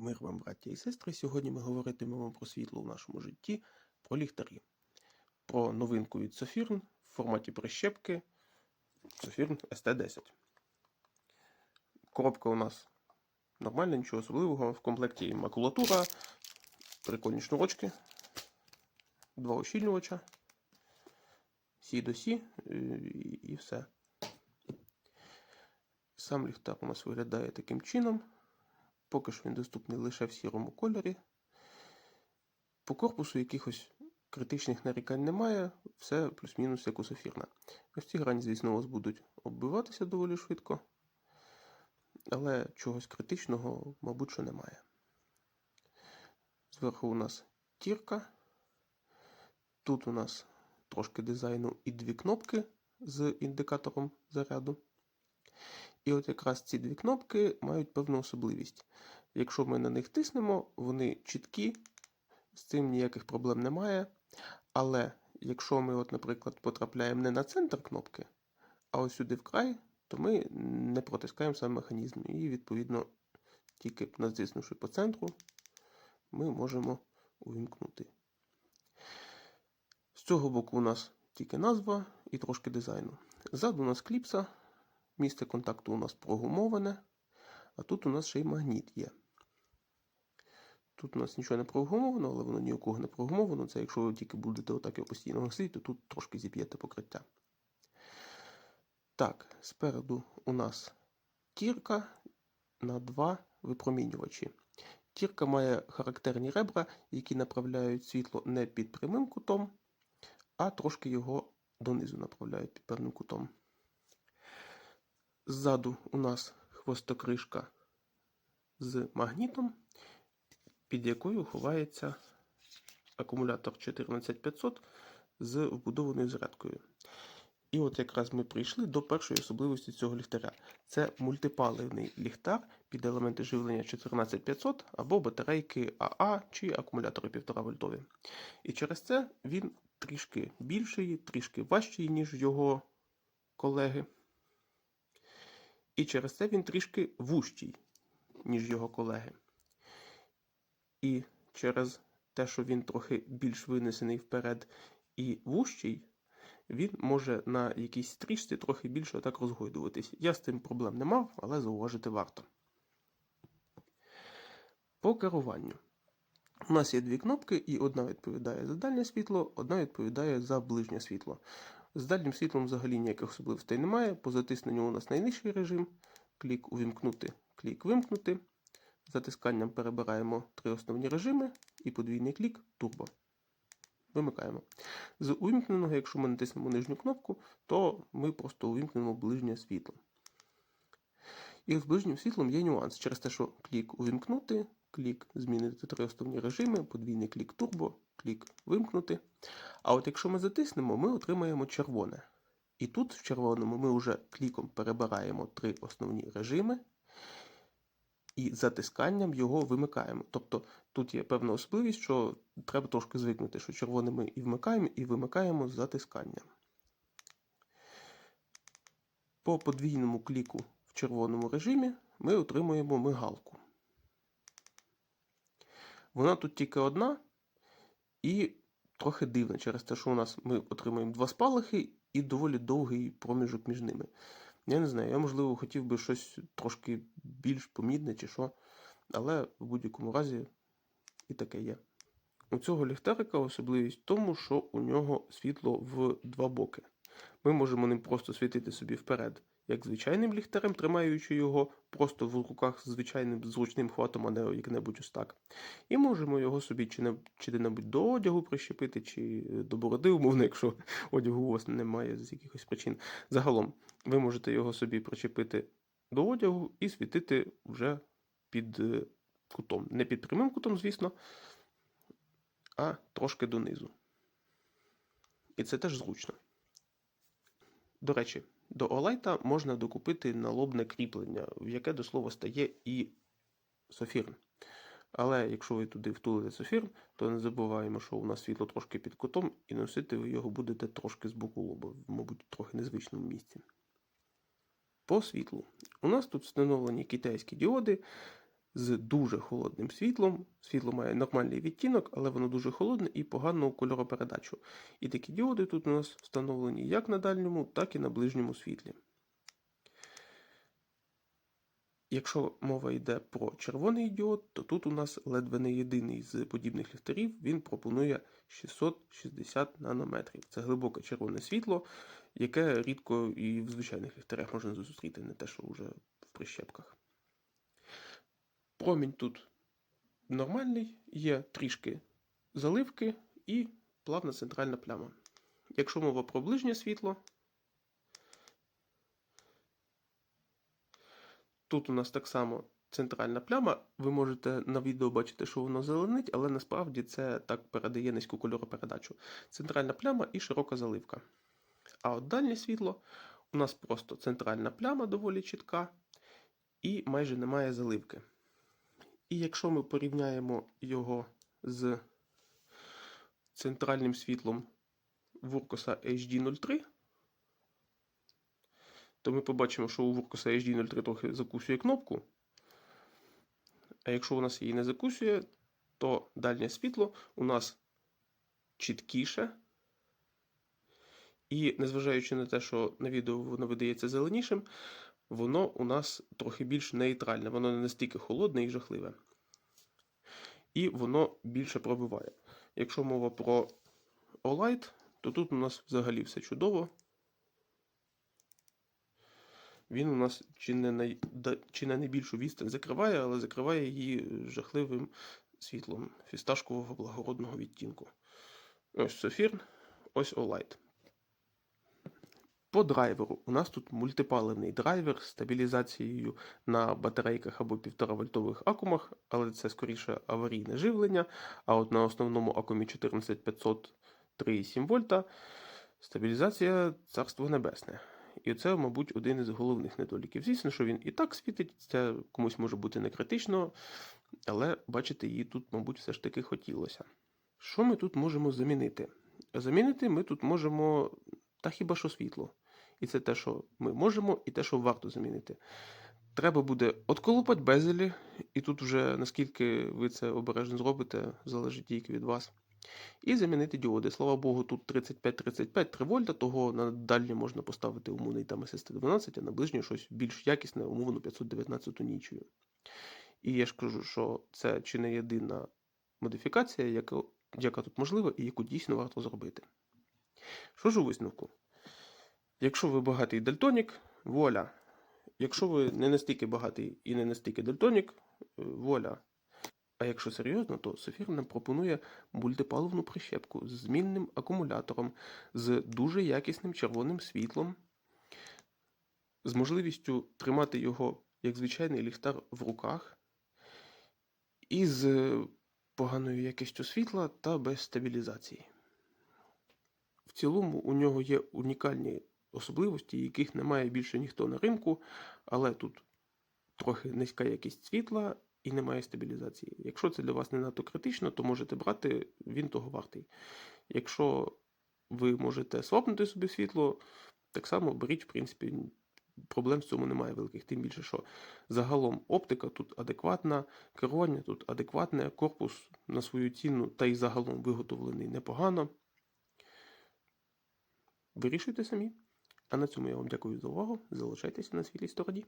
Мир вам, браття і сестри. Сьогодні ми говоритимемо про світло в нашому житті, про ліхтарі, про новинку від Sofirn в форматі прищепки Sofirn ST10. Коробка у нас нормальна, нічого особливого. В комплекті макулатура, прикольні шнурочки, два ощільнювача, Сі до Сі е, і все. Сам ліхтар у нас виглядає таким чином. Поки що він доступний лише в сірому кольорі. По корпусу якихось критичних нарікань немає, все плюс-мінус як у софірна. Ось ці грані, звісно, у вас будуть оббиватися доволі швидко, але чогось критичного, мабуть, що немає. Зверху у нас тірка. Тут у нас трошки дизайну і дві кнопки з індикатором заряду. І от якраз ці дві кнопки мають певну особливість. Якщо ми на них тиснемо, вони чіткі, з цим ніяких проблем немає. Але якщо ми, от, наприклад, потрапляємо не на центр кнопки, а ось сюди в край, то ми не протискаємо сам механізм. І, відповідно, тільки натиснувши по центру, ми можемо увімкнути. З цього боку у нас тільки назва і трошки дизайну. Ззаду у нас кліпса. Місце контакту у нас прогумоване, а тут у нас ще й магніт є. Тут у нас нічого не прогумовано, але воно ні у кого не прогумовано. Це якщо ви тільки будете отак його постійно носити, то тут трошки зіп'єте покриття. Так, спереду у нас тірка на два випромінювачі. Тірка має характерні ребра, які направляють світло не під прямим кутом, а трошки його донизу направляють під певним кутом. Ззаду у нас хвостокришка з магнітом, під якою ховається акумулятор 14500 з вбудованою зарядкою. І от якраз ми прийшли до першої особливості цього ліхтаря. Це мультипаливний ліхтар під елементи живлення 14500 або батарейки АА чи акумулятори 1,5 вольтові. І через це він трішки більший, трішки важчий, ніж його колеги. І через це він трішки вущий, ніж його колеги. І через те, що він трохи більш винесений вперед і вущий, він може на якійсь стрічці трохи більше отак розгойдуватись. Я з цим проблем не мав, але зауважити варто. По керуванню. У нас є дві кнопки, і одна відповідає за дальнє світло, одна відповідає за ближнє світло. З дальнім світлом взагалі ніяких особливостей немає. По затисненню у нас найнижчий режим. Клік увімкнути, клік вимкнути. Затисканням перебираємо три основні режими і подвійний клік турбо. Вимикаємо. З увімкненого, якщо ми натиснемо нижню кнопку, то ми просто увімкнемо ближнє світло. І з ближнім світлом є нюанс. Через те, що клік увімкнути, клік змінити три основні режими, подвійний клік турбо, клік вимкнути. А от якщо ми затиснемо, ми отримаємо червоне. І тут в червоному ми вже кліком перебираємо три основні режими і затисканням його вимикаємо. Тобто тут є певна особливість, що треба трошки звикнути, що червоне ми і вмикаємо, і вимикаємо з затисканням. По подвійному кліку в червоному режимі ми отримуємо мигалку. Вона тут тільки одна і трохи дивна через те, що у нас ми отримуємо два спалахи і доволі довгий проміжок між ними. Я не знаю, я, можливо, хотів би щось трошки більш помітне чи що, але в будь-якому разі і таке є. У цього ліхтарика особливість в тому, що у нього світло в два боки. Ми можемо ним просто світити собі вперед, як звичайним ліхтарем, тримаючи його просто в руках з звичайним зручним хватом, а не як-небудь ось так. І можемо його собі чи не чи небудь до одягу прищепити, чи до бороди, умовно, якщо одягу у вас немає з якихось причин. Загалом, ви можете його собі причепити до одягу і світити вже під е, кутом. Не під прямим кутом, звісно, а трошки донизу. І це теж зручно. До речі, до Олайта можна докупити налобне кріплення, в яке до слова стає і софірн. Але якщо ви туди втулите софірн, то не забуваємо, що у нас світло трошки під кутом, і носити ви його будете трошки з боку лоба, мабуть, в трохи незвичному місці. По світлу. У нас тут встановлені китайські діоди з дуже холодним світлом. Світло має нормальний відтінок, але воно дуже холодне і погану кольоропередачу. І такі діоди тут у нас встановлені як на дальньому, так і на ближньому світлі. Якщо мова йде про червоний діод, то тут у нас ледве не єдиний з подібних ліхтарів, він пропонує 660 нанометрів. Це глибоке червоне світло, яке рідко і в звичайних ліхтарях можна зустріти, не те, що вже в прищепках. Промінь тут нормальний, є трішки заливки і плавна центральна пляма. Якщо мова про ближнє світло, тут у нас так само центральна пляма. Ви можете на відео бачити, що воно зеленить, але насправді це так передає низьку кольоропередачу. Центральна пляма і широка заливка. А от дальнє світло у нас просто центральна пляма доволі чітка і майже немає заливки. І якщо ми порівняємо його з центральним світлом Вуркоса HD03, то ми побачимо, що у Вуркоса HD03 трохи закусує кнопку. А якщо у нас її не закусує, то дальнє світло у нас чіткіше. І незважаючи на те, що на відео воно видається зеленішим, воно у нас трохи більш нейтральне, воно не настільки холодне і жахливе. І воно більше пробиває. Якщо мова про Olight, то тут у нас взагалі все чудово. Він у нас чи не, най... чи не найбільшу відстань закриває, але закриває її жахливим світлом фісташкового благородного відтінку. Ось Софірн, ось Olight. По драйверу у нас тут мультипаливний драйвер з стабілізацією на батарейках або 1,5 вольтових акумах, але це скоріше аварійне живлення. А от на основному акумі 14500 3,7 вольта стабілізація царство небесне. І це, мабуть, один із головних недоліків. Звісно, що він і так світить, це комусь може бути не критично, але бачити її тут, мабуть, все ж таки хотілося. Що ми тут можемо замінити? Замінити ми тут можемо та хіба що світло. І це те, що ми можемо, і те, що варто замінити. Треба буде отколупати безелі, і тут вже наскільки ви це обережно зробите, залежить тільки від вас. І замінити діоди. Слава Богу, тут 35-35 3 вольта, того на дальнє можна поставити умовний там SST12, а на ближнє щось більш якісне, умовно 519 нічою. І я ж кажу, що це чи не єдина модифікація, яка, яка тут можлива і яку дійсно варто зробити. Що ж у висновку? Якщо ви багатий дальтонік, воля. Якщо ви не настільки багатий і не настільки дальтонік, воля. А якщо серйозно, то Софір нам пропонує мультипаливну прищепку з змінним акумулятором, з дуже якісним червоним світлом, з можливістю тримати його як звичайний ліхтар в руках, і з поганою якістю світла та без стабілізації. В цілому у нього є унікальні особливості, яких немає більше ніхто на ринку, але тут трохи низька якість світла і немає стабілізації. Якщо це для вас не надто критично, то можете брати, він того вартий. Якщо ви можете свапнути собі світло, так само беріть, в принципі, проблем в цьому немає великих. Тим більше, що загалом оптика тут адекватна, керування тут адекватне, корпус на свою ціну та й загалом виготовлений непогано. Вирішуйте самі. А на цьому я вам дякую за увагу. Залишайтеся на світлій стороні.